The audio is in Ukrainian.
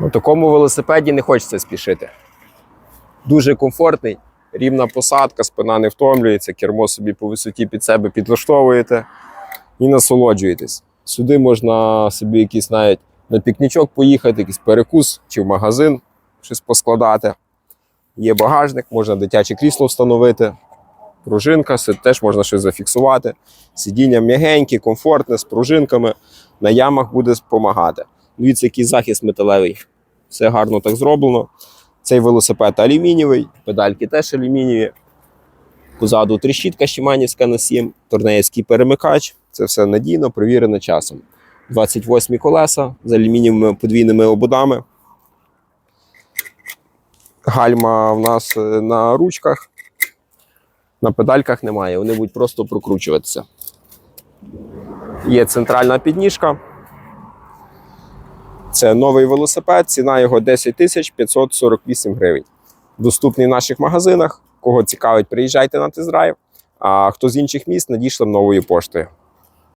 На такому велосипеді не хочеться спішити. Дуже комфортний, рівна посадка, спина не втомлюється, кермо собі по висоті під себе підлаштовуєте і насолоджуєтесь. Сюди можна собі якийсь навіть на пікнічок поїхати, якийсь перекус чи в магазин щось поскладати. Є багажник, можна дитяче крісло встановити, пружинка, теж можна щось зафіксувати. Сидіння м'ягеньке, комфортне, з пружинками. На ямах буде допомагати. Дивіться, який захист металевий. Все гарно так зроблено. Цей велосипед алюмінієвий, педальки теж алюмінієві. Позаду тріщітка Шиманівська на 7, торнеївський перемикач. Це все надійно, провірено часом. 28 колеса з алюмінієвими подвійними ободами. Гальма в нас е, на ручках, на педальках немає, вони будуть просто прокручуватися. Є центральна підніжка. Це новий велосипед, ціна його 10 тисяч 548 гривень. Доступний в наших магазинах. Кого цікавить, приїжджайте на тест-драйв. А хто з інших міст надійшли новою поштою.